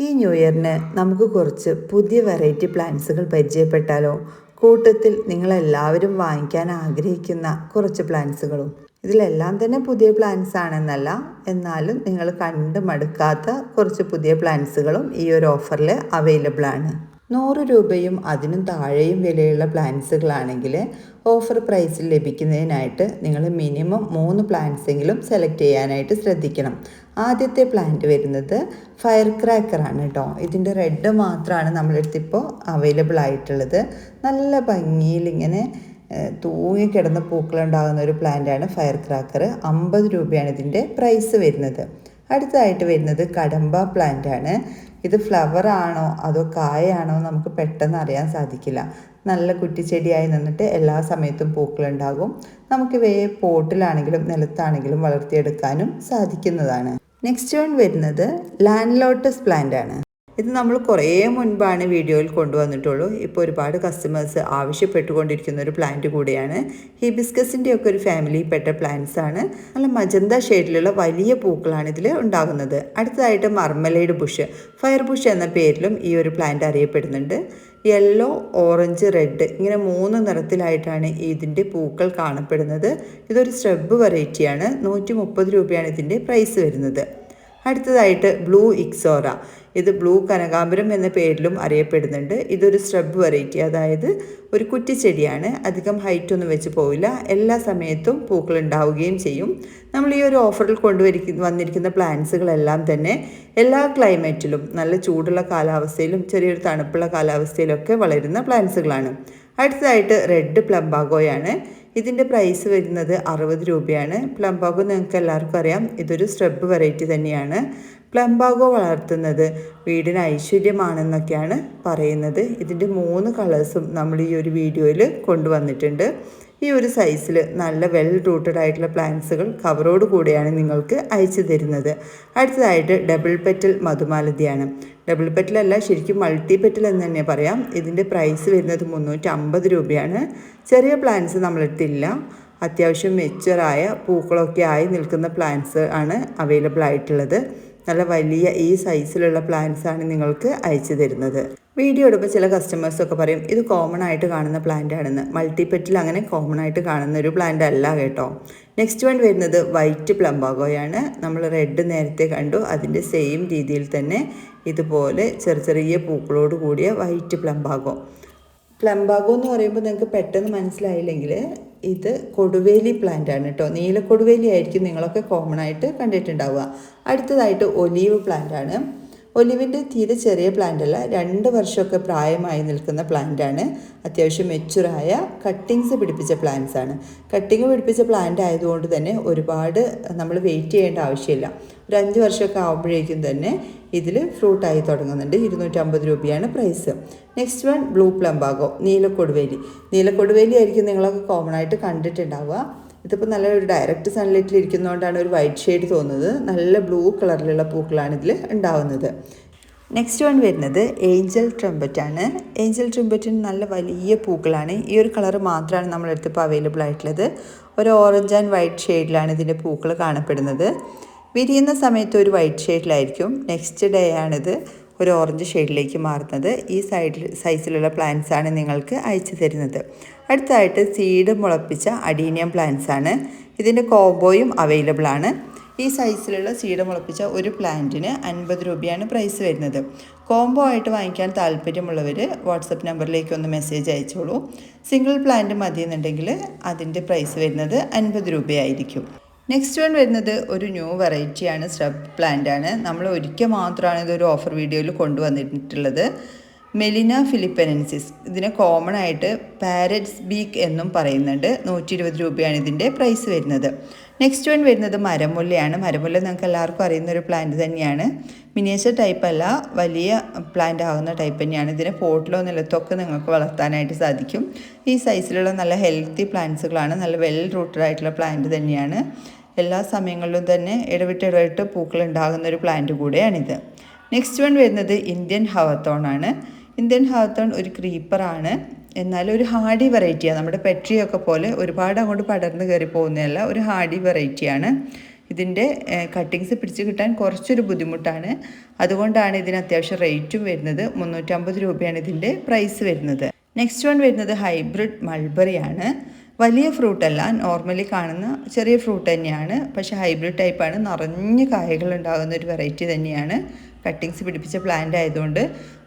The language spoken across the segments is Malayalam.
ഈ ന്യൂ ഇയറിന് നമുക്ക് കുറച്ച് പുതിയ വെറൈറ്റി പ്ലാന്റ്സുകൾ പരിചയപ്പെട്ടാലോ? കൂട്ടത്തിൽ നിങ്ങളെല്ലാവരും വാങ്ങിക്കാൻ ആഗ്രഹിക്കുന്ന കുറച്ച് പ്ലാന്റ്സുകളും ഇതിലെല്ലാം തന്നെ പുതിയ പ്ലാന്റ്സ് ആണെന്നല്ല എന്നാലും നിങ്ങൾ കണ്ട് മടുക്കാത്ത കുറച്ച് പുതിയ പ്ലാന്റ്സുകളും ഈ ഒരു ഓഫറിൽ അവൈലബിൾ ആണ്. നൂറ് രൂപയും അതിനും താഴെയും വിലയുള്ള പ്ലാന്റ്സുകളാണെങ്കിൽ ഓഫർ പ്രൈസിൽ ലഭിക്കുന്നതിനായിട്ട് നിങ്ങൾ മിനിമം മൂന്ന് പ്ലാന്റ്സെങ്കിലും സെലക്ട് ചെയ്യാനായിട്ട് ശ്രദ്ധിക്കണം. ആദ്യത്തെ പ്ലാന്റ് വരുന്നത് ഫയർ ക്രാക്കറാണ് കേട്ടോ ഇതിന്റെ റെഡ് മാത്രമാണ് നമ്മളെടുത്ത് ഇപ്പോൾ അവൈലബിൾ ആയിട്ടുള്ളത്. നല്ല ഭംഗിയിൽ ഇങ്ങനെ തൂങ്ങിക്കിടന്ന പൂക്കളുണ്ടാകുന്ന ഒരു പ്ലാന്റാണ് ഫയർ ക്രാക്കർ അമ്പത് രൂപയാണ് ഇതിന്റെ പ്രൈസ് വരുന്നത്. അടുത്തതായിട്ട് വരുന്നത് കടമ്പ പ്ലാന്റാണ് ഇത് ഫ്ലവർ ആണോ അതോ കായാണോ നമുക്ക് പെട്ടെന്ന് അറിയാൻ സാധിക്കില്ല. നല്ല കുറ്റിച്ചെടിയായി നിന്നിട്ട് എല്ലാ സമയത്തും പൂക്കളുണ്ടാകും. നമുക്ക് ഇവയെ പോട്ടിലാണെങ്കിലും നിലത്താണെങ്കിലും വളർത്തിയെടുക്കാനും സാധിക്കുന്നതാണ്. നെക്സ്റ്റ് വൺ വരുന്നത് ലാൻഡ് ലോട്ടസ് പ്ലാന്റ് ആണ് ഇത് നമ്മൾ കുറേ മുൻപാണ് വീഡിയോയിൽ കൊണ്ടുവന്നിട്ടുള്ളൂ. ഇപ്പോൾ ഒരുപാട് കസ്റ്റമേഴ്സ് ആവശ്യപ്പെട്ടുകൊണ്ടിരിക്കുന്ന ഒരു പ്ലാന്റ് കൂടിയാണ്. ഹിബിസ്കസിന്റെ ഒക്കെ ഒരു ഫാമിലിയിൽപ്പെട്ട പ്ലാന്റ്സ് ആണ്. നല്ല മജന്ത ഷെയ്ഡിലുള്ള വലിയ പൂക്കളാണ് ഇതിൽ ഉണ്ടാകുന്നത്. അടുത്തതായിട്ട് മർമലൈഡ് ബുഷ് ഫയർ ബുഷ് എന്ന പേരിലും ഈ ഒരു പ്ലാന്റ് അറിയപ്പെടുന്നുണ്ട്. യെല്ലോ ഓറഞ്ച് റെഡ് ഇങ്ങനെ മൂന്ന് നിറത്തിലായിട്ടാണ് ഇതിന്റെ പൂക്കൾ കാണപ്പെടുന്നത്. ഇതൊരു സ്ട്രബ് വെറൈറ്റിയാണ് നൂറ്റി മുപ്പത് രൂപയാണ് ഇതിന്റെ പ്രൈസ് വരുന്നത്. അടുത്തതായിട്ട് ബ്ലൂ ഇക്സോറ. ഇത് ബ്ലൂ കനകാംബരം എന്ന പേരിലും അറിയപ്പെടുന്നുണ്ട്. ഇതൊരു സ്ട്രബ് വെറൈറ്റി. അതായത് ഒരു കുറ്റിച്ചെടിയാണ്. അധികം ഹൈറ്റ് ഒന്നും വെച്ച് പോവില്ല. എല്ലാ സമയത്തും പൂക്കൾ ഉണ്ടാവുകയും ചെയ്യും. നമ്മൾ ഈ ഒരു ഓഫറിൽ കൊണ്ടുവരിക്കുന്ന വന്നിരിക്കുന്ന പ്ലാന്റ്സുകളെല്ലാം തന്നെ എല്ലാ ക്ലൈമറ്റിലും നല്ല ചൂടുള്ള കാലാവസ്ഥയിലും ചെറിയൊരു തണുപ്പുള്ള കാലാവസ്ഥയിലൊക്കെ വളരുന്ന പ്ലാന്റ്സുകളാണ്. അടുത്തതായിട്ട് റെഡ് പ്ലംബാഗോയാണ്. ഇതിന്റെ പ്രൈസ് വരുന്നത് അറുപത് രൂപയാണ്. പ്ലംബാഗോ നിങ്ങൾക്ക് എല്ലാവർക്കും അറിയാം. ഇതൊരു സ്ട്രബ് വെറൈറ്റി തന്നെയാണ്. പ്ലംബാഗോ വളർത്തുന്നത് വീടിന് ഐശ്വര്യമാണെന്നൊക്കെയാണ് പറയുന്നത്. ഇതിന്റെ മൂന്ന് കളേഴ്സും നമ്മൾ ഈ ഒരു വീഡിയോയിൽ കൊണ്ടുവന്നിട്ടുണ്ട്. ഈ ഒരു സൈസിൽ നല്ല വെൽ റൂട്ടഡ് ആയിട്ടുള്ള പ്ലാന്റ്സുകൾ കവറോട് കൂടെയാണ് നിങ്ങൾക്ക് അയച്ചു തരുന്നത്. അടുത്തതായിട്ട് ഡബിൾ പെറ്റൽ മധുമാലതിയാണ്. ഡബിൾ പെറ്റലല്ല ശരിക്കും മൾട്ടി പെറ്റൽ എന്ന് തന്നെ പറയാം. ഇതിന്റെ പ്രൈസ് വരുന്നത് മുന്നൂറ്റി അമ്പത് രൂപയാണ്. ചെറിയ പ്ലാന്റ്സ് നമ്മളെടുത്തില്ല. അത്യാവശ്യം മെച്ചറായ പൂക്കളൊക്കെ ആയി നിൽക്കുന്ന പ്ലാന്റ്സ് ആണ് അവൈലബിൾ ആയിട്ടുള്ളത്. നല്ല വലിയ ഈ സൈസിലുള്ള പ്ലാന്റ്സ് ആണ് നിങ്ങൾക്ക് അയച്ചു തരുന്നത്. വീഡിയോ എടുക്കുമ്പോൾ ചില കസ്റ്റമേഴ്സൊക്കെ പറയും ഇത് കോമൺ ആയിട്ട് കാണുന്ന പ്ലാന്റ് ആണെന്ന്. മൾട്ടിപ്പെറ്റിൽ അങ്ങനെ കോമൺ ആയിട്ട് കാണുന്ന ഒരു പ്ലാന്റ് അല്ല കേട്ടോ. നെക്സ്റ്റ് വൺ വരുന്നത് വൈറ്റ് പ്ലംബാഗോയാണ് നമ്മൾ റെഡ് നേരത്തെ കണ്ടു. അതിന്റെ സെയിം രീതിയിൽ തന്നെ ഇതുപോലെ ചെറിയ ചെറിയ പൂക്കളോട് കൂടിയ വൈറ്റ് പ്ലംബാഗോ പ്ലംബാഗോ എന്ന് പറയുമ്പോൾ നിങ്ങൾക്ക് പെട്ടെന്ന് മനസ്സിലായില്ലെങ്കിൽ ഇത് കൊടുവേലി പ്ലാന്റ് ആണ് കേട്ടോ നീല കൊടുവേലി ആയിരിക്കും നിങ്ങളൊക്കെ കോമൺ ആയിട്ട് കണ്ടിട്ടുണ്ടാവുക. അടുത്തതായിട്ട് ഒലീവ് പ്ലാന്റ് ആണ്. ഒലിവിന്റെ തീരെ ചെറിയ പ്ലാന്റ് അല്ല രണ്ട് വർഷമൊക്കെ പ്രായമായി നിൽക്കുന്ന പ്ലാന്റ് ആണ്. അത്യാവശ്യം മെച്ചുറായ കട്ടിങ്സ് പിടിപ്പിച്ച പ്ലാന്റ്സ് ആണ്. കട്ടിങ് പിടിപ്പിച്ച പ്ലാന്റ് ആയതുകൊണ്ട് തന്നെ ഒരുപാട് നമ്മൾ വെയിറ്റ് ചെയ്യേണ്ട ആവശ്യമില്ല. ഒരു അഞ്ച് വർഷമൊക്കെ ആകുമ്പോഴേക്കും തന്നെ ഇതിൽ ഫ്രൂട്ടായി തുടങ്ങുന്നുണ്ട്. ഇരുന്നൂറ്റമ്പത് രൂപയാണ് price next one blue plumbago നീലക്കൊടുവേലി. നീലക്കൊടുവേലി ആയിരിക്കും നിങ്ങളൊക്കെ കോമൺ ആയിട്ട് കണ്ടിട്ടുണ്ടാവുക. ഇതിപ്പോൾ നല്ല ഒരു ഡയറക്റ്റ് സൺലൈറ്റിൽ ഇരിക്കുന്നതുകൊണ്ടാണ് ഒരു വൈറ്റ് ഷെയ്ഡ് തോന്നുന്നത്. നല്ല ബ്ലൂ കളറിലുള്ള പൂക്കളാണ് ഇതിൽ ഉണ്ടാവുന്നത്. നെക്സ്റ്റ് വൺ വരുന്നത് ഏഞ്ചൽ ട്രംബറ്റ് ആണ്. ഏഞ്ചൽ ട്രംബറ്റിന് നല്ല വലിയ പൂക്കളാണ്. ഈ ഒരു കളർ മാത്രമാണ് നമ്മളെടുത്തിപ്പോൾ അവൈലബിൾ ആയിട്ടുള്ളത്. ഒരു ഓറഞ്ച് ആൻഡ് വൈറ്റ് ഷെയ്ഡിലാണ് ഇതിന്റെ പൂക്കൾ കാണപ്പെടുന്നത്. വിരിയുന്ന സമയത്ത് ഒരു വൈറ്റ് ഷെയ്ഡിലായിരിക്കും നെക്സ്റ്റ് ഡേ ആണിത്. ഒരു ഓറഞ്ച് ഷെയ്ഡിലേക്ക് മാറുന്നത്. ഈ സൈഡിൽ സൈസിലുള്ള പ്ലാന്റ്സ് ആണ് നിങ്ങൾക്ക് അയച്ചു തരുന്നത്. അടുത്തായിട്ട് സീഡ് മുളപ്പിച്ച അഡീനിയം പ്ലാന്റ്സ് ആണ്. ഇതിന്റെ കോംബോയും അവൈലബിൾ ആണ്. ഈ സൈസിലുള്ള സീഡ് മുളപ്പിച്ച ഒരു പ്ലാന്റിന് അൻപത് രൂപയാണ് പ്രൈസ് വരുന്നത്. കോംബോ ആയിട്ട് വാങ്ങിക്കാൻ താല്പര്യമുള്ളവർ വാട്സപ്പ് നമ്പറിലേക്ക് ഒന്ന് മെസ്സേജ് അയച്ചോളൂ. സിംഗിൾ പ്ലാന്റ് മതി എന്നുണ്ടെങ്കിൽ അതിന്റെ പ്രൈസ് വരുന്നത് അൻപത് രൂപയായിരിക്കും. നെക്സ്റ്റ് വൺ വരുന്നത് ഒരു ന്യൂ വെറൈറ്റിയാണ് സ്ട്രബ് പ്ലാന്റ് ആണ്. നമ്മൾ ഒരിക്കൽ മാത്രമാണ് ഇതൊരു ഓഫർ വീഡിയോയിൽ കൊണ്ടുവന്നിട്ടുള്ളത്. മെലിന ഫിലിപ്പനൻസിസ് ഇതിനെ കോമൺ ആയിട്ട് പാരറ്റ്സ് ബീക്ക് എന്നും പറയുന്നുണ്ട്. നൂറ്റി ഇരുപത് രൂപയാണ് ഇതിന്റെ പ്രൈസ് വരുന്നത്. നെക്സ്റ്റ് വൺ വരുന്നത് മരമുല്ലയാണ് മരമുല്ല നിങ്ങൾക്ക് എല്ലാവർക്കും അറിയുന്ന ഒരു പ്ലാന്റ് തന്നെയാണ്. മിനിയേച്ചർ ടൈപ്പ് അല്ല വലിയ പ്ലാന്റ് ആകുന്ന ടൈപ്പ് തന്നെയാണ്. ഇതിനെ പോട്ടിലോ നിലത്തൊക്കെ നിങ്ങൾക്ക് വളർത്താനായിട്ട് സാധിക്കും. ഈ സൈസിലുള്ള നല്ല ഹെൽത്തി പ്ലാന്റ്സുകളാണ് നല്ല വെൽ റൂട്ടഡ് ആയിട്ടുള്ള പ്ലാന്റ് തന്നെയാണ്. എല്ലാ സമയങ്ങളിലും തന്നെ ഇടവിട്ട് ഇടവിട്ട് പൂക്കൾ ഉണ്ടാകുന്ന ഒരു പ്ലാന്റ് കൂടെയാണിത്. നെക്സ്റ്റ് വൺ വരുന്നത് ഇന്ത്യൻ ഹവത്തോൺ ആണ്. ഇന്ത്യൻ ഹവത്തോൺ ഒരു ക്രീപ്പറാണ് എന്നാൽ ഒരു ഹാർഡി വെറൈറ്റിയാണ് നമ്മുടെ പെട്രിയൊക്കെ പോലെ ഒരുപാട് അങ്ങോട്ട് പടർന്ന് കയറി പോകുന്നതല്ല ഒരു ഹാർഡി വെറൈറ്റിയാണ് ഇതിന്റെ കട്ടിങ്സ് പിടിച്ച് കിട്ടാൻ കുറച്ചൊരു ബുദ്ധിമുട്ടാണ്. അതുകൊണ്ടാണ് ഇതിന് അത്യാവശ്യം റേറ്റും വരുന്നത്. മുന്നൂറ്റമ്പത് രൂപയാണ് ഇതിന്റെ പ്രൈസ് വരുന്നത്. നെക്സ്റ്റ് വൺ വരുന്നത് ഹൈബ്രിഡ് മൾബറിയാണ് വലിയ ഫ്രൂട്ടല്ല. നോർമലി കാണുന്ന ചെറിയ ഫ്രൂട്ട് തന്നെയാണ്. പക്ഷേ ഹൈബ്രിഡ് ടൈപ്പാണ് നിറഞ്ഞ് കായകൾ ഉണ്ടാകുന്ന ഒരു വെറൈറ്റി തന്നെയാണ്. കട്ടിങ്സ് പിടിപ്പിച്ച പ്ലാന്റ് ആയതുകൊണ്ട്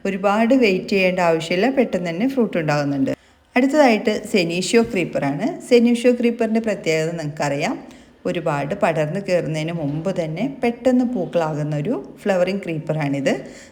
ഒരുപാട് വെയിറ്റ് ചെയ്യേണ്ട ആവശ്യമില്ല. പെട്ടെന്ന് തന്നെ ഫ്രൂട്ട് ഉണ്ടാകുന്നുണ്ട്. അടുത്തതായിട്ട് സെനീഷ്യോ ക്രീപ്പറാണ് സെനീഷ്യോ ക്രീപ്പറിന്റെ പ്രത്യേകത നിങ്ങൾക്കറിയാം. ഒരുപാട് പടർന്നു കയറുന്നതിന് മുമ്പ് തന്നെ പെട്ടെന്ന് പൂക്കളാകുന്ന ഒരു ഫ്ലവറിങ് ക്രീപ്പറാണിത്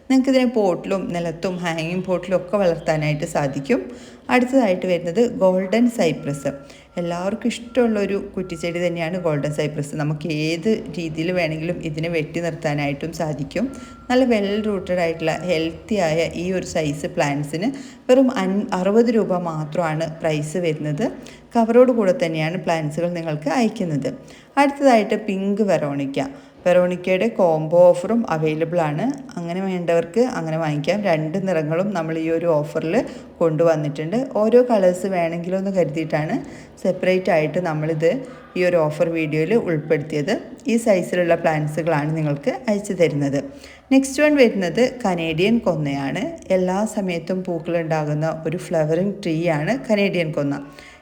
നിങ്ങൾക്കിതിനെ പോട്ടിലും നിലത്തും ഹാങ്ങിങ് പോട്ടിലും ഒക്കെ വളർത്താനായിട്ട് സാധിക്കും. അടുത്തതായിട്ട് വരുന്നത് ഗോൾഡൻ സൈപ്രസ്. എല്ലാവർക്കും ഇഷ്ടമുള്ള ഒരു കുറ്റിച്ചെടി തന്നെയാണ് ഗോൾഡൻ സൈപ്രസ്. നമുക്ക് ഏത് രീതിയിൽ വേണമെങ്കിലും ഇതിനെ വെട്ടി നിർത്താനായിട്ടും സാധിക്കും. നല്ല വെൽ റൂട്ടഡ് ആയിട്ടുള്ള ഹെൽത്തി ആയ ഈ ഒരു സൈസ് പ്ലാന്റ്സിന് വെറും അൻ അറുപത് രൂപ മാത്രമാണ് പ്രൈസ് വരുന്നത്. കവറോട് കൂടെ തന്നെയാണ് പ്ലാന്റ്സുകൾ നിങ്ങൾക്ക് അയക്കുന്നത്. അടുത്തതായിട്ട് പിങ്ക് വെറോണിക്ക വെറോണിക്കയുടെ കോംബോ ഓഫറും അവൈലബിൾ ആണ്. അങ്ങനെ വേണ്ടവർക്ക് അങ്ങനെ വാങ്ങിക്കാം. രണ്ട് നിറങ്ങളും നമ്മൾ ഈ ഒരു ഓഫറിൽ കൊണ്ടുവന്നിട്ടുണ്ട്. ഓരോ കളേഴ്സ് വേണമെങ്കിലും എന്ന് കരുതിയിട്ടാണ് സെപ്പറേറ്റ് ആയിട്ട് നമ്മളിത് ഈ ഒരു ഓഫർ വീഡിയോയിൽ ഉൾപ്പെടുത്തിയത്. ഈ സൈസിലുള്ള പ്ലാന്റ്സുകളാണ് നിങ്ങൾക്ക് അയച്ചു തരുന്നത്. നെക്സ്റ്റ് വൺ വരുന്നത് കനേഡിയൻ കൊന്നയാണ്. എല്ലാ സമയത്തും പൂക്കളുണ്ടാകുന്ന ഒരു ഫ്ലവറിങ് ട്രീ ആണ് കനേഡിയൻ കൊന്ന.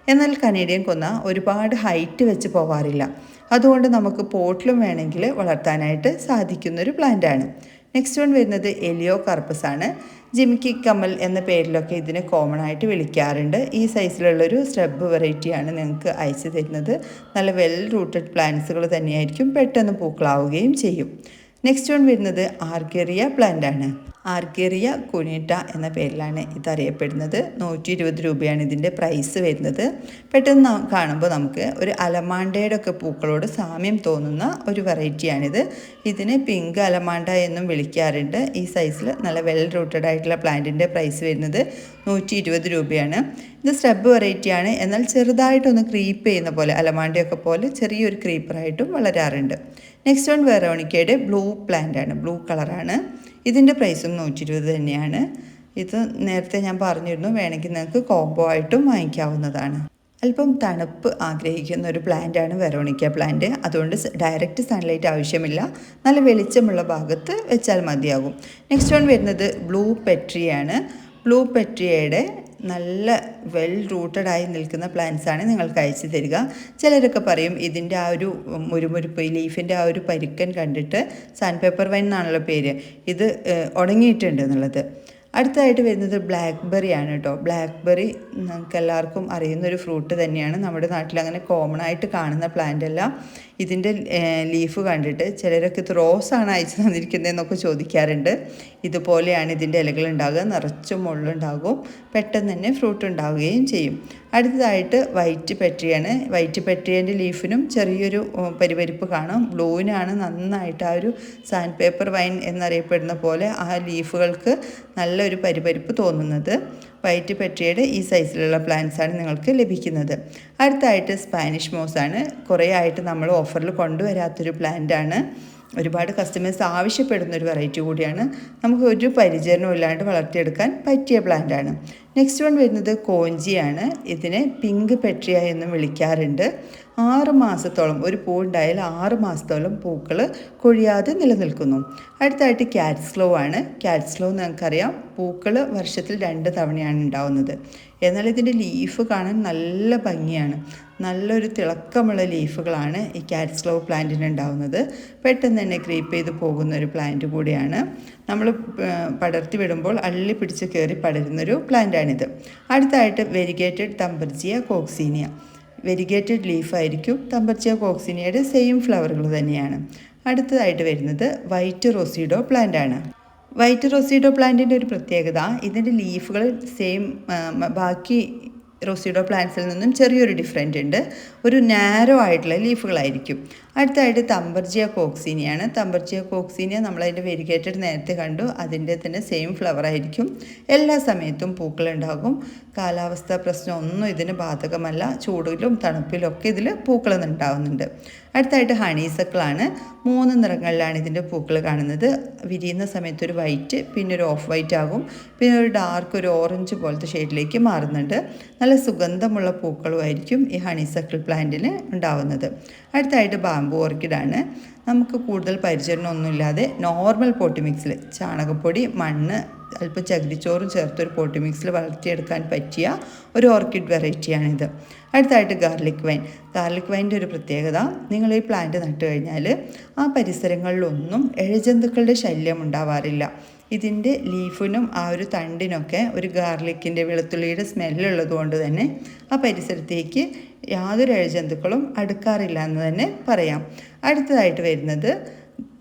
എന്നാൽ കനേഡിയൻ കൊന്ന ഒരുപാട് ഹൈറ്റ് വെച്ച് പോവാറില്ല. അതുകൊണ്ട് നമുക്ക് പോട്ടിലും വേണമെങ്കിൽ വളർത്താനായിട്ട് സാധിക്കുന്നൊരു പ്ലാന്റാണ്. നെക്സ്റ്റ് വൺ വരുന്നത് എലിയോ കർപ്പസ് ആണ്. ജിമിക്കി കമൽ എന്ന പേരിലൊക്കെ ഇതിനെ കോമൺ ആയിട്ട് വിളിക്കാറുണ്ട്. ഈ സൈസിലുള്ളൊരു സ്ട്രബ് വെറൈറ്റിയാണ് നിങ്ങൾക്ക് അയച്ചു തരുന്നത്. നല്ല വെൽ റൂട്ടഡ് പ്ലാന്റ്സുകൾ തന്നെയായിരിക്കും പെട്ടെന്ന് പൂക്കളാവുകയും ചെയ്യും. നെക്സ്റ്റ് വൺ വരുന്നത് ആർഗേറിയ പ്ലാന്റ് ആണ്. ആർഗേറിയ കുനീട്ട എന്ന പേരിലാണ് ഇതറിയപ്പെടുന്നത്. നൂറ്റി ഇരുപത് രൂപയാണ് ഇതിന്റെ പ്രൈസ് വരുന്നത്. പെട്ടെന്ന് കാണുമ്പോൾ നമുക്ക് ഒരു അലമാണ്ടയുടെ ഒക്കെ പൂക്കളോട് സാമ്യം തോന്നുന്ന ഒരു വെറൈറ്റിയാണിത് ഇതിന് പിങ്ക് അലമാണ്ട എന്നും വിളിക്കാറുണ്ട്. ഈ സൈസിൽ നല്ല വെൽ റൂട്ടഡ് ആയിട്ടുള്ള പ്ലാന്റിന്റെ പ്രൈസ് വരുന്നത് നൂറ്റി ഇരുപത് രൂപയാണ്. ഇത് സ്റ്റബ് വെറൈറ്റിയാണ് എന്നാൽ ചെറുതായിട്ടൊന്ന് ക്രീപ്പ് ചെയ്യുന്ന പോലെ അലമാണ്ടയൊക്കെ പോലെ ചെറിയൊരു ക്രീപ്പറായിട്ടും വളരാറുണ്ട്. നെക്സ്റ്റ് വൺ വെറോണിക്കയുടെ ബ്ലൂ പ്ലാന്റ് ആണ്. ബ്ലൂ കളറാണ് ഇതിന്റെ പ്രൈസും നൂറ്റി ഇരുപത് തന്നെയാണ്. ഇത് നേരത്തെ ഞാൻ പറഞ്ഞിരുന്നു വേണമെങ്കിൽ നിങ്ങൾക്ക് കോംബോ ആയിട്ടും വാങ്ങിക്കാവുന്നതാണ്. അല്പം തണുപ്പ് ആഗ്രഹിക്കുന്ന ഒരു പ്ലാന്റാണ് വെറോണിക്ക പ്ലാന്റ് അതുകൊണ്ട് ഡയറക്റ്റ് സൺലൈറ്റ് ആവശ്യമില്ല. നല്ല വെളിച്ചമുള്ള ഭാഗത്ത് വെച്ചാൽ മതിയാകും. നെക്സ്റ്റ് വൺ വരുന്നത് ബ്ലൂ പെട്രിയാണ് ബ്ലൂ പെട്രിയയുടെ നല്ല വെൽ റൂട്ടഡ് ആയി നിൽക്കുന്ന പ്ലാന്റ്സ് ആണ് നിങ്ങൾക്ക് അയച്ചു തരിക. ചിലരൊക്കെ പറയും ഇതിന്റെ ആ ഒരു മുരുമുരുപ്പ് ലീഫിന്റെ ആ ഒരു പരുക്കൻ കണ്ടിട്ട് സാൻഡ് പേപ്പർ വൈൻ എന്നാണല്ലോ പേര്. ഇത് ഉണങ്ങിയിട്ടുണ്ട് എന്നുള്ളത്. അടുത്തായിട്ട് വരുന്നത് ബ്ലാക്ക്ബെറി ആണ് കേട്ടോ. ബ്ലാക്ക്ബെറി നമുക്ക് എല്ലാവർക്കും അറിയുന്ന ഒരു ഫ്രൂട്ട് തന്നെയാണ്. നമ്മുടെ നാട്ടിൽ അങ്ങനെ കോമൺ ആയിട്ട് കാണുന്ന പ്ലാന്റ് അല്ല. ഇതിന്റെ ലീഫ് കണ്ടിട്ട് ചിലരൊക്കെ ഇത് റോസാണ് അയച്ചു തന്നിരിക്കുന്നതെന്നൊക്കെ ചോദിക്കാറുണ്ട്. ഇതുപോലെയാണ് ഇതിന്റെ ഇലകൾ ഉണ്ടാകുക. നിറച്ചും മുള്ളുണ്ടാകും. പെട്ടെന്ന് തന്നെ ഫ്രൂട്ട് ഉണ്ടാവുകയും ചെയ്യും. അടുത്തതായിട്ട് വൈറ്റ് പെട്രിയാണ് വൈറ്റ് പെട്രിയന്റെ ലീഫിനും ചെറിയൊരു പരിപരിപ്പ് കാണും. ബ്ലൂവിനാണ് നന്നായിട്ട് ആ ഒരു സാൻഡ് പേപ്പർ വൈൻ എന്നറിയപ്പെടുന്ന പോലെ ആ ലീഫുകൾക്ക് നല്ലൊരു പരിപരിപ്പ് തോന്നുന്നത്. വൈറ്റ് പെട്രിയുടെ ഈ സൈസിലുള്ള പ്ലാന്റ്സ് ആണ് നിങ്ങൾക്ക് ലഭിക്കുന്നത്. അടുത്തായിട്ട് സ്പാനിഷ് മോസാണ്. കുറേ ആയിട്ട് നമ്മൾ ഓഫറിൽ കൊണ്ടുവരാത്തൊരു പ്ലാന്റ് ആണ് ഒരുപാട് കസ്റ്റമേഴ്സ് ആവശ്യപ്പെടുന്ന ഒരു വെറൈറ്റി കൂടിയാണ്. നമുക്ക് ഒരു പരിചരണവും ഇല്ലാണ്ട് വളർത്തിയെടുക്കാൻ പറ്റിയ പ്ലാന്റ് ആണ് നെക്സ്റ്റ് വൺ വരുന്നത് കോഞ്ചിയാണ്. ഇതിനെ പിങ്ക് പെട്രിയ എന്നും വിളിക്കാറുണ്ട്. ആറ് മാസത്തോളം ഒരു പൂ ഉണ്ടായാൽ ആറ് മാസത്തോളം പൂക്കൾ കൊഴിയാതെ നിലനിൽക്കുന്നു. അടുത്തായിട്ട് ക്യാറ്റ്സ്ലോ ആണ്. ക്യാറ്റ്സ്ലോ നമുക്കറിയാം. പൂക്കൾ വർഷത്തിൽ രണ്ട് തവണയാണ് ഉണ്ടാവുന്നത്. എന്നാൽ ഇതിന്റെ ലീഫ് കാണാൻ നല്ല ഭംഗിയാണ്. നല്ലൊരു തിളക്കമുള്ള ലീഫുകളാണ് ഈ ക്യാറ്റ്സ്ലോ പ്ലാന്റിന് ഉണ്ടാവുന്നത്. പെട്ടെന്ന് തന്നെ ക്രീപ്പ് ചെയ്ത് പോകുന്ന ഒരു പ്ലാന്റ് കൂടിയാണ്. നമ്മൾ പടർത്തി വിടുമ്പോൾ അള്ളി പിടിച്ച് കയറി പടരുന്നൊരു പ്ലാന്റാണിത്. അടുത്തായിട്ട് വെരിഗേറ്റഡ് തമ്പർജിയ കോക്സീനിയ. വെരിഗേറ്റഡ് ലീഫായിരിക്കും തമ്പർജിയ കോക്സീനിയയുടെ സെയിം ഫ്ലവറുകൾ തന്നെയാണ്. അടുത്തതായിട്ട് വരുന്നത് വൈറ്റ് റോസിഡോ പ്ലാന്റ് ആണ് വൈറ്റ് റോസിഡോ പ്ലാന്റിന്റെ ഒരു പ്രത്യേകത ഇതിന്റെ ലീഫുകൾ സെയിം ബാക്കി റോസിഡോ പ്ലാന്റ്സിൽ നിന്നും ചെറിയൊരു ഡിഫറെന്റ് ഉണ്ട്. ഒരു നാരോ ആയിട്ടുള്ള ലീഫുകളായിരിക്കും. അടുത്തായിട്ട് തമ്പർജിയ കോക്സീനിയാണ്. തമ്പർജിയ കോക്സീനിയ നമ്മളതിന്റെ വെരിഗേറ്റഡ് നേരത്തെ കണ്ടു. അതിന്റെ തന്നെ സെയിം ഫ്ലവർ ആയിരിക്കും. എല്ലാ സമയത്തും പൂക്കളുണ്ടാകും. കാലാവസ്ഥ പ്രശ്നമൊന്നും ഇതിന് ബാധകമല്ല. ചൂടിലും തണുപ്പിലും ഒക്കെ ഇതിൽ പൂക്കൾ ഉണ്ടാകുന്നുണ്ട് അടുത്തായിട്ട് ഹണീസക്കളാണ്. മൂന്ന് നിറങ്ങളിലാണ് ഇതിന്റെ പൂക്കൾ കാണുന്നത്. വിരിയുന്ന സമയത്ത് ഒരു വൈറ്റ് പിന്നെ ഒരു ഓഫ് വൈറ്റ് ആകും. പിന്നെ ഒരു ഡാർക്ക് ഒരു ഓറഞ്ച് പോലത്തെ ഷെയ്ഡിലേക്ക് മാറുന്നുണ്ട്. നല്ല സുഗന്ധമുള്ള പൂക്കളുമായിരിക്കും ഈ ഹണിസക്കിൾ പ്ലാന്റിന് ഉണ്ടാവുന്നത്. അടുത്തായിട്ട് ബാമ്പു ഓർക്കിഡാണ്. നമുക്ക് കൂടുതൽ പരിചരണമൊന്നുമില്ലാതെ നോർമൽ പോട്ടി മിക്സിൽ ചാണകപ്പൊടി മണ്ണ് അല്പം ചകിരിച്ചോറും ചേർത്തൊരു പോട്ടി മിക്സിൽ വളർത്തിയെടുക്കാൻ പറ്റിയ ഒരു ഓർക്കിഡ് വെറൈറ്റിയാണിത്. അടുത്തായിട്ട് ഗാർലിക് വൈൻ. ഗാർലിക് വൈന്റെ ഒരു പ്രത്യേകത നിങ്ങൾ ഈ പ്ലാന്റ് നട്ടു കഴിഞ്ഞാൽ ആ പരിസരങ്ങളിലൊന്നും ഇഴജന്തുക്കളുടെ ശല്യം ഉണ്ടാവാറില്ല. ഇതിന്റെ ലീഫിനും ആ ഒരു തണ്ടിനൊക്കെ ഒരു ഗാർലിക്കിന്റെ വെളുത്തുള്ളിയുടെ സ്മെല്ലുള്ളത് കൊണ്ട് തന്നെ ആ പരിസരത്തേക്ക് യാതൊരു ഇഴജന്തുക്കളും അടുക്കാറില്ല എന്ന് തന്നെ പറയാം. അടുത്തതായിട്ട് വരുന്നത്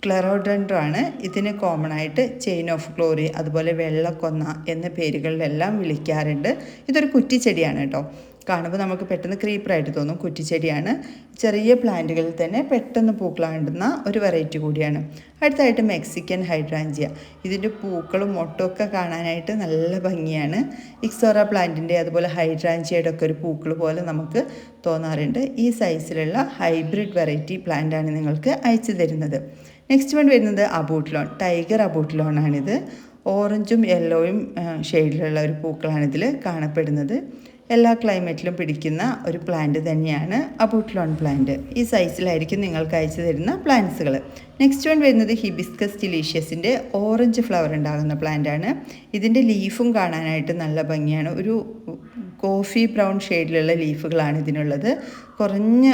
ക്ലറോഡൻഡ്രാണ്. ഇതിന് കോമൺ ആയിട്ട് ചെയിൻ ഓഫ് ഗ്ലോറി അതുപോലെ വെള്ളക്കൊന്ന എന്ന പേരുകളിലെല്ലാം വിളിക്കാറുണ്ട്. ഇതൊരു കുറ്റിച്ചെടിയാണ് കേട്ടോ. കാണുമ്പോൾ നമുക്ക് പെട്ടെന്ന് ക്രീപ്പറായിട്ട് തോന്നും. കുറ്റിച്ചെടിയാണ്. ചെറിയ പ്ലാന്റുകളിൽ തന്നെ പെട്ടെന്ന് പൂക്കളാണ്ടുന്ന ഒരു വെറൈറ്റി കൂടിയാണ്. അടുത്തായിട്ട് മെക്സിക്കൻ ഹൈഡ്രാഞ്ചിയ. ഇതിന്റെ പൂക്കളും മൊട്ടൊക്കെ കാണാനായിട്ട് നല്ല ഭംഗിയാണ്. ഇക്സോറ പ്ലാന്റിന്റെ അതുപോലെ ഹൈഡ്രാഞ്ചിയയുടെ ഒക്കെ ഒരു പൂക്കൾ പോലെ നമുക്ക് തോന്നാറുണ്ട്. ഈ സൈസിലുള്ള ഹൈബ്രിഡ് വെറൈറ്റി പ്ലാന്റാണ് നിങ്ങൾക്ക് അയച്ചു തരുന്നത്. നെക്സ്റ്റ് വൺ വരുന്നത് അബൂട്ട്ലോൺ ടൈഗർ അബൂട്ട്ലോണാണിത് ഓറഞ്ചും യെല്ലോയും ഷെയ്ഡിലുള്ള ഒരു പൂക്കളാണിതിൽ കാണപ്പെടുന്നത്. എല്ലാ ക്ലൈമറ്റിലും പിടിക്കുന്ന ഒരു പ്ലാന്റ് തന്നെയാണ് അബൂട്ട്ലോൺ പ്ലാന്റ് ഈ സൈസിലായിരിക്കും നിങ്ങൾക്ക് അയച്ചു തരുന്ന പ്ലാന്റ്സുകൾ നെക്സ്റ്റ് വൺ വരുന്നത് ഹിബിസ്കസ് ഡിലീഷ്യസിന്റെ ഓറഞ്ച് ഫ്ലവർ ഉണ്ടാകുന്ന പ്ലാന്റ് ആണ്. ഇതിന്റെ ലീഫും കാണാനായിട്ട് നല്ല ഭംഗിയാണ്. ഒരു കോഫി ബ്രൗൺ ഷെയ്ഡിലുള്ള ലീഫുകളാണ് ഇതിനുള്ളത്. കുറഞ്ഞ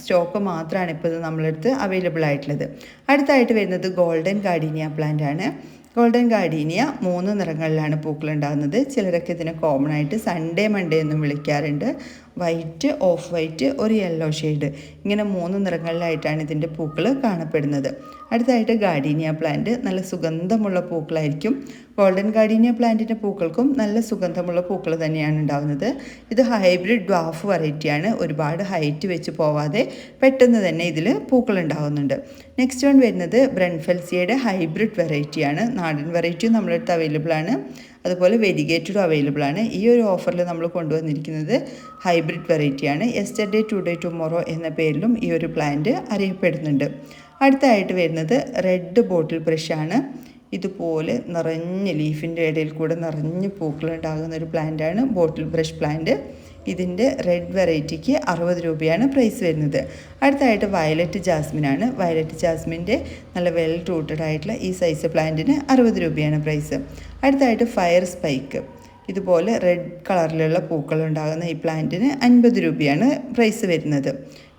സ്റ്റോക്ക് മാത്രമാണ് ഇപ്പോൾ ഇത് നമ്മളടുത്ത് അവൈലബിൾ ആയിട്ടുള്ളത്. അടുത്തായിട്ട് വരുന്നത് ഗോൾഡൻ ഗാർഡീനിയ പ്ലാന്റ് ആണ്. ഗോൾഡൻ ഗാർഡീനിയ മൂന്ന് നിറങ്ങളിലാണ് പൂക്കളുണ്ടാകുന്നത്. ചിലരൊക്കെ ഇതിനെ കോമൺ ആയിട്ട് സൺഡേ മൺഡേ എന്നും വിളിക്കാറുണ്ട്. വൈറ്റ് ഓഫ് വൈറ്റ് ഒരു യെല്ലോ ഷെയ്ഡ്. ഇങ്ങനെ മൂന്ന് നിറങ്ങളിലായിട്ടാണ് ഇതിന്റെ പൂക്കൾ കാണപ്പെടുന്നത്. അടുത്തായിട്ട് ഗാർഡീനിയ പ്ലാന്റ് നല്ല സുഗന്ധമുള്ള പൂക്കളായിരിക്കും. ഗോൾഡൻ ഗാർഡീനിയ പ്ലാന്റിന്റെ പൂക്കൾക്കും നല്ല സുഗന്ധമുള്ള പൂക്കൾ തന്നെയാണ് ഉണ്ടാകുന്നത് ഇത് ഹൈബ്രിഡ് ഡ്വാഫ് വെറൈറ്റിയാണ്. ഒരുപാട് ഹൈറ്റ് വെച്ച് പോവാതെ പെട്ടെന്ന് തന്നെ ഇതിൽ പൂക്കൾ ഉണ്ടാകുന്നുണ്ട് നെക്സ്റ്റ് വൺ വരുന്നത് ബ്രൺഫെൽസിയയുടെ ഹൈബ്രിഡ് വെറൈറ്റിയാണ്. നാടൻ വെറൈറ്റിയും നമ്മളടുത്ത് അവൈലബിൾ ആണ് അതുപോലെ വെരിഗേറ്റഡും അവൈലബിൾ ആണ്. ഈ ഒരു ഓഫറിൽ നമ്മൾ കൊണ്ടുവന്നിരിക്കുന്നത് ഹൈബ്രിഡ് വെറൈറ്റിയാണ് എസ്റ്റർഡേ ടുഡേ ടുമോറോ എന്ന പേരിലും ഈ ഒരു പ്ലാന്റ് അറിയപ്പെടുന്നുണ്ട്. അടുത്തായിട്ട് വരുന്നത് റെഡ് ബോട്ടിൽ ബ്രഷാണ് ഇതുപോലെ നിറഞ്ഞ് ലീഫിന്റെ ഇടയിൽ കൂടെ നിറഞ്ഞ് പൂക്കളുണ്ടാകുന്ന ഒരു പ്ലാന്റാണ് ബോട്ടിൽ ബ്രഷ് പ്ലാന്റ് ഇതിന്റെ റെഡ് വെറൈറ്റിക്ക് അറുപത് രൂപയാണ് പ്രൈസ് വരുന്നത്. അടുത്തായിട്ട് വയലറ്റ് ജാസ്മിനാണ് വയലറ്റ് ജാസ്മിന്റെ നല്ല വെൽ റൂട്ടഡ് ആയിട്ടുള്ള ഈ സൈസ് പ്ലാന്റിന് അറുപത് രൂപയാണ് പ്രൈസ് അടുത്തായിട്ട് ഫയർ സ്പൈക്ക് ഇതുപോലെ റെഡ് കളറിലുള്ള പൂക്കൾ ഉണ്ടാകുന്ന ഈ പ്ലാന്റിന് അൻപത് രൂപയാണ് പ്രൈസ് വരുന്നത്.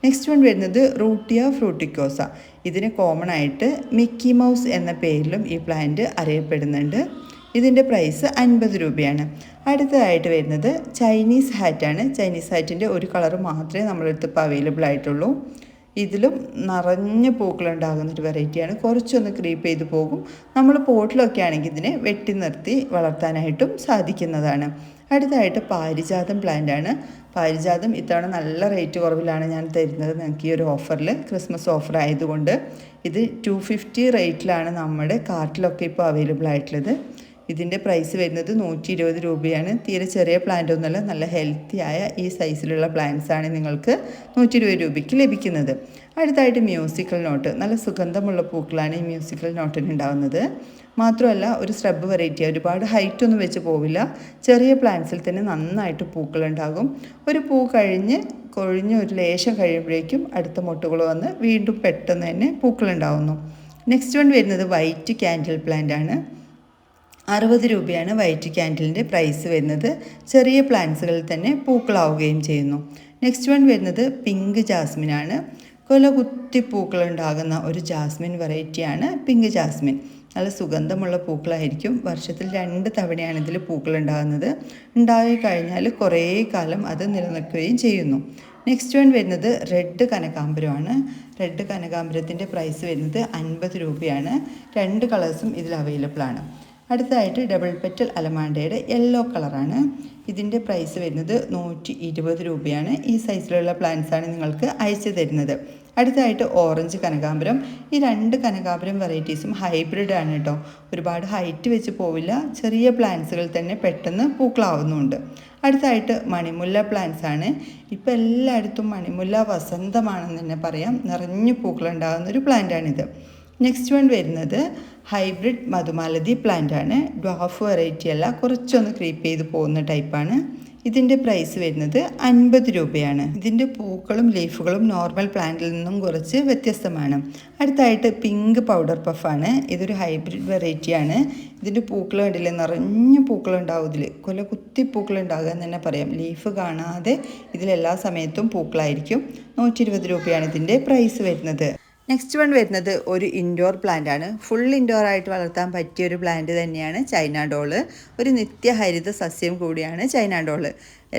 നെക്സ്റ്റ് വൺ വരുന്നത് റൂട്ടിയ ഫ്രൂട്ടിക്കോസ ഇതിന് കോമൺ ആയിട്ട് മിക്കി മൗസ് എന്ന പേരിലും ഈ പ്ലാന്റ് അറിയപ്പെടുന്നുണ്ട്. ഇതിന്റെ പ്രൈസ് അൻപത് രൂപയാണ്. അടുത്തതായിട്ട് വരുന്നത് ചൈനീസ് ഹാറ്റാണ്. ചൈനീസ് ഹാറ്റിന്റെ ഒരു കളർ മാത്രമേ നമ്മളെടുത്ത് ഇപ്പോൾ അവൈലബിൾ ആയിട്ടുള്ളൂ. ഇതിലും നിറഞ്ഞ പൂക്കളുണ്ടാകുന്ന ഒരു വെറൈറ്റിയാണ്. കുറച്ചൊന്ന് ക്രീപ്പ് ചെയ്ത് പോകും. നമ്മൾ പോട്ടിലൊക്കെ ആണെങ്കിൽ ഇതിനെ വെട്ടി നിർത്തി വളർത്താനായിട്ടും സാധിക്കുന്നതാണ്. അടുത്തതായിട്ട് പാരിജാതം പ്ലാന്റാണ്. പാരിജാതം ഇത്തവണ നല്ല റേറ്റ് കുറവിലാണ് ഞാൻ തരുന്നത് നിങ്ങൾക്ക് ഈ ഒരു ഓഫറിൽ. ക്രിസ്മസ് ഓഫർ ആയതുകൊണ്ട് ഇത് ടു ഫിഫ്റ്റി റേറ്റിലാണ് നമ്മുടെ കാർട്ടിലൊക്കെ ഇപ്പോൾ അവൈലബിൾ ആയിട്ടുള്ളത്. ഇതിന്റെ പ്രൈസ് വരുന്നത് നൂറ്റി ഇരുപത് രൂപയാണ്. തീരെ ചെറിയ പ്ലാന്റ് ഒന്നുമല്ല നല്ല ഹെൽത്തിയായ ഈ സൈസിലുള്ള പ്ലാന്റ്സ് ആണ് നിങ്ങൾക്ക് നൂറ്റി ഇരുപത് രൂപയ്ക്ക് ലഭിക്കുന്നത്. അടുത്തായിട്ട് മ്യൂസിക്കൽ നോട്ട് നല്ല സുഗന്ധമുള്ള പൂക്കളാണ് ഈ മ്യൂസിക്കൽ നോട്ടിന് ഉണ്ടാകുന്നത് മാത്രമല്ല ഒരു സ്ട്രബ് വെറൈറ്റി ഒരുപാട് ഹൈറ്റ് ഒന്നും വെച്ച് പോവില്ല. ചെറിയ പ്ലാന്റ്സിൽ തന്നെ നന്നായിട്ട് പൂക്കളുണ്ടാകും ഒരു പൂ കഴിഞ്ഞ് കൊഴിഞ്ഞ് ഒരു ലേശം കഴിയുമ്പോഴേക്കും അടുത്ത മുട്ടുകൾ വന്ന് വീണ്ടും പെട്ടെന്ന് തന്നെ പൂക്കളുണ്ടാവുന്നു നെക്സ്റ്റ് വൺ വരുന്നത് വൈറ്റ് കാൻഡിൽ പ്ലാന്റ് ആണ്. അറുപത് രൂപയാണ് വൈറ്റ് ക്യാൻഡിലിന്റെ പ്രൈസ് വരുന്നത്. ചെറിയ പ്ലാന്റ്സുകളിൽ തന്നെ പൂക്കളാവുകയും ചെയ്യുന്നു. നെക്സ്റ്റ് വൺ വരുന്നത് പിങ്ക് ജാസ്മിൻ ആണ് കൊല കുത്തി പൂക്കളുണ്ടാകുന്ന ഒരു ജാസ്മിൻ വെറൈറ്റിയാണ് പിങ്ക് ജാസ്മിൻ. നല്ല സുഗന്ധമുള്ള പൂക്കളായിരിക്കും. വർഷത്തിൽ രണ്ട് തവണയാണ് ഇതിൽ പൂക്കളുണ്ടാകുന്നത്. ഉണ്ടായി കഴിഞ്ഞാൽ കുറേ കാലം അത് നിലനിൽക്കുകയും ചെയ്യുന്നു. നെക്സ്റ്റ് വൺ വരുന്നത് റെഡ് കനകാംബരമാണ്. റെഡ് കനകാംബരത്തിന്റെ പ്രൈസ് വരുന്നത് അൻപത് രൂപയാണ്. രണ്ട് കളേഴ്സും ഇതിൽ അവൈലബിൾ ആണ് അടുത്തതായിട്ട് ഡബിൾ പെറ്റൽ അലമാണ്ടയുടെ യെല്ലോ കളറാണ് ഇതിന്റെ പ്രൈസ് വരുന്നത് നൂറ്റി ഇരുപത് രൂപയാണ്. ഈ സൈസിലുള്ള പ്ലാന്റ്സാണ് നിങ്ങൾക്ക് അയച്ചു തരുന്നത്. അടുത്തതായിട്ട് ഓറഞ്ച് കനകാംബരം ഈ രണ്ട് കനകാംബരം വെറൈറ്റീസും ഹൈബ്രിഡ് ആണ് കേട്ടോ ഒരുപാട് ഹൈറ്റ് വെച്ച് പോവില്ല. ചെറിയ പ്ലാന്റ്സുകൾ തന്നെ പെട്ടെന്ന് പൂക്കളാവുന്നുണ്ട്. അടുത്തായിട്ട് മണിമുല്ല പ്ലാന്റ്സ് ആണ്. ഇപ്പോൾ എല്ലായിടത്തും മണിമുല്ല വസന്തമാണെന്ന് തന്നെ പറയാം. നിറഞ്ഞു പൂക്കളുണ്ടാകുന്ന ഒരു പ്ലാന്റാണിത് നെക്സ്റ്റ് വൺ വരുന്നത് ഹൈബ്രിഡ് മധുമാലതി പ്ലാന്റ് ആണ്. ഡ്വാഫ് വെറൈറ്റി അല്ല കുറച്ചൊന്ന് ക്രീപ്പ് ചെയ്ത് പോകുന്ന ടൈപ്പാണ് ഇതിന്റെ പ്രൈസ് വരുന്നത് അൻപത് രൂപയാണ്. ഇതിന്റെ പൂക്കളും ലീഫുകളും നോർമൽ പ്ലാന്റിൽ നിന്നും കുറച്ച് വ്യത്യസ്തമാണ്. അടുത്തായിട്ട് പിങ്ക് പൗഡർ പഫാണ് ഇതൊരു ഹൈബ്രിഡ് വെറൈറ്റിയാണ് ഇതിന്റെ പൂക്കൾ കണ്ടില്ലേ? നിറഞ്ഞ പൂക്കളുണ്ടാവും ഇതിൽ കൊല കുത്തി പൂക്കളുണ്ടാകുക എന്ന് തന്നെ പറയാം. ലീഫ് കാണാതെ ഇതിലെല്ലാ സമയത്തും പൂക്കളായിരിക്കും. നൂറ്റി രൂപയാണ് ഇതിന്റെ പ്രൈസ് വരുന്നത്. നെക്സ്റ്റ് വൺ വരുന്നത് ഒരു ഇൻഡോർ പ്ലാന്റ് ആണ്. ഫുൾ ഇൻഡോർ ആയിട്ട് വളർത്താൻ പറ്റിയ ഒരു പ്ലാന്റ് തന്നെയാണ് ചൈന ഡോൾ ഒരു നിത്യഹരിത സസ്യം കൂടിയാണ് ചൈന ഡോൾ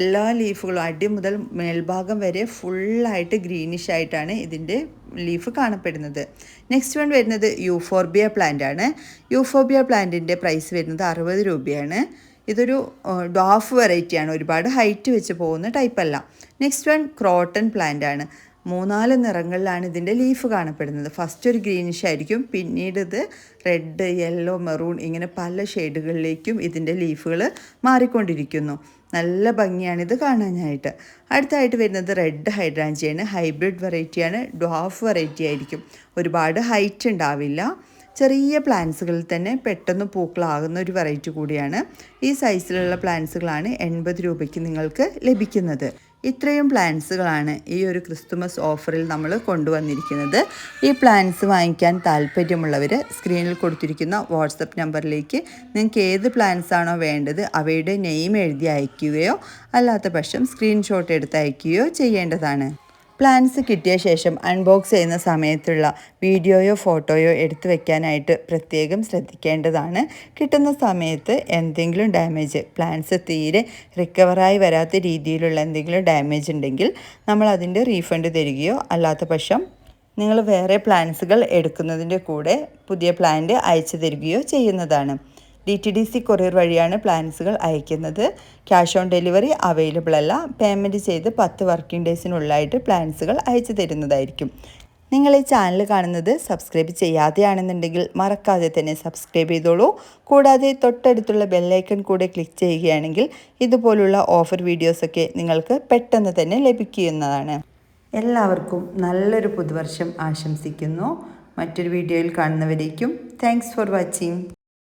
എല്ലാ ലീഫുകളും അടി മുതൽ മേൽഭാഗം വരെ ഫുള്ളായിട്ട് ഗ്രീനിഷ് ആയിട്ടാണ് ഇതിന്റെ ലീഫ് കാണപ്പെടുന്നത്. നെക്സ്റ്റ് വൺ വരുന്നത് യൂഫോർബിയ പ്ലാന്റ് ആണ്. യൂഫോർബിയ പ്ലാന്റിന്റെ പ്രൈസ് വരുന്നത് അറുപത് രൂപയാണ്. ഇതൊരു ഡോഫ് വെറൈറ്റിയാണ് ഒരുപാട് ഹൈറ്റ് വെച്ച് പോകുന്ന ടൈപ്പല്ല നെക്സ്റ്റ് വൺ ക്രോട്ടൺ പ്ലാന്റ് ആണ്. മൂന്നാൽ നിറങ്ങളിലാണ് ഇതിന്റെ ലീഫ് കാണപ്പെടുന്നത്. ഫസ്റ്റ് ഒരു ഗ്രീനിഷ് ആയിരിക്കും. പിന്നീട് ഇത് റെഡ് യെല്ലോ മെറൂൺ ഇങ്ങനെ പല ഷെയ്ഡുകളിലേക്കും ഇതിന്റെ ലീഫുകൾ മാറിക്കൊണ്ടിരിക്കുന്നു. നല്ല ഭംഗിയാണിത് കാണാനായിട്ട്. അടുത്തായിട്ട് വരുന്നത് റെഡ് ഹൈഡ്രാഞ്ചിയാണ്. ഹൈബ്രിഡ് വെറൈറ്റിയാണ്. ഡ്വാഫ് വെറൈറ്റി ആയിരിക്കും. ഒരുപാട് ഹൈറ്റ് ഉണ്ടാവില്ല. ചെറിയ പ്ലാന്റ്സുകളിൽ തന്നെ പെട്ടെന്ന് പൂക്കളാകുന്ന ഒരു വെറൈറ്റി കൂടിയാണ്. ഈ സൈസിലുള്ള പ്ലാന്റ്സുകളാണ് എൺപത് രൂപയ്ക്ക് നിങ്ങൾക്ക് ലഭിക്കുന്നത്. ഇത്രയും പ്ലാന്റ്സുകളാണ് ഈ ഒരു ക്രിസ്തുമസ് ഓഫറിൽ നമ്മൾ കൊണ്ടുവന്നിരിക്കുന്നത്. ഈ പ്ലാന്റ്സ് വാങ്ങിക്കാൻ താല്പര്യമുള്ളവർ സ്ക്രീനിൽ കൊടുത്തിരിക്കുന്ന വാട്സപ്പ് നമ്പറിലേക്ക് നിങ്ങൾക്ക് ഏത് പ്ലാന്റ്സ് ആണോ വേണ്ടത് അവയുടെ നെയിം എഴുതി അയക്കുകയോ അല്ലാത്ത പക്ഷം സ്ക്രീൻഷോട്ട് എടുത്ത് അയക്കുകയോ ചെയ്യേണ്ടതാണ്. പ്ലാൻസ് കിട്ടിയ ശേഷം അൺബോക്സ് ചെയ്യുന്ന സമയത്തുള്ള വീഡിയോയോ ഫോട്ടോയോ എടുത്തു വെക്കാനായിട്ട് പ്രത്യേകം ശ്രദ്ധിക്കേണ്ടതാണ്. കിട്ടുന്ന സമയത്ത് എന്തെങ്കിലും ഡാമേജ് പ്ലാൻസ് തീരെ റിക്കവറായി വരാത്ത രീതിയിലുള്ള എന്തെങ്കിലും ഡാമേജ് ഉണ്ടെങ്കിൽ നമ്മൾ അതിന്റെ റീഫണ്ട് തരികയോ അല്ലാത്ത പക്ഷം നിങ്ങൾ വേറെ പ്ലാൻസുകൾ എടുക്കുന്നതിന്റെ കൂടെ പുതിയ പ്ലാന്റ് അയച്ചു തരികയോ ചെയ്യുന്നതാണ്. D T D C courier വഴിയാണ് പ്ലാൻസുകൾ അയക്കുന്നത്. ക്യാഷ് ഓൺ ഡെലിവറി അവൈലബിൾ അല്ല. പേയ്മെന്റ് ചെയ്ത് പത്ത് വർക്കിംഗ് ഡേയ്സിനുള്ളിലായിട്ട് പ്ലാൻസുകൾ അയച്ചു തരുന്നതായിരിക്കും. നിങ്ങൾ ഈ ചാനൽ കാണുന്നത് സബ്സ്ക്രൈബ് ചെയ്യാതെയാണെന്നുണ്ടെങ്കിൽ മറക്കാതെ തന്നെ സബ്സ്ക്രൈബ് ചെയ്തോളൂ. കൂടാതെ തൊട്ടടുത്തുള്ള ബെല്ലൈക്കൺ കൂടെ ക്ലിക്ക് ചെയ്യുകയാണെങ്കിൽ ഇതുപോലുള്ള ഓഫർ വീഡിയോസൊക്കെ നിങ്ങൾക്ക് പെട്ടെന്ന് തന്നെ ലഭിക്കുന്നതാണ്. എല്ലാവർക്കും നല്ലൊരു പുതുവർഷം ആശംസിക്കുന്നു. മറ്റൊരു വീഡിയോയിൽ കാണുന്നവരേക്കും താങ്ക്സ് ഫോർ വാച്ചിങ്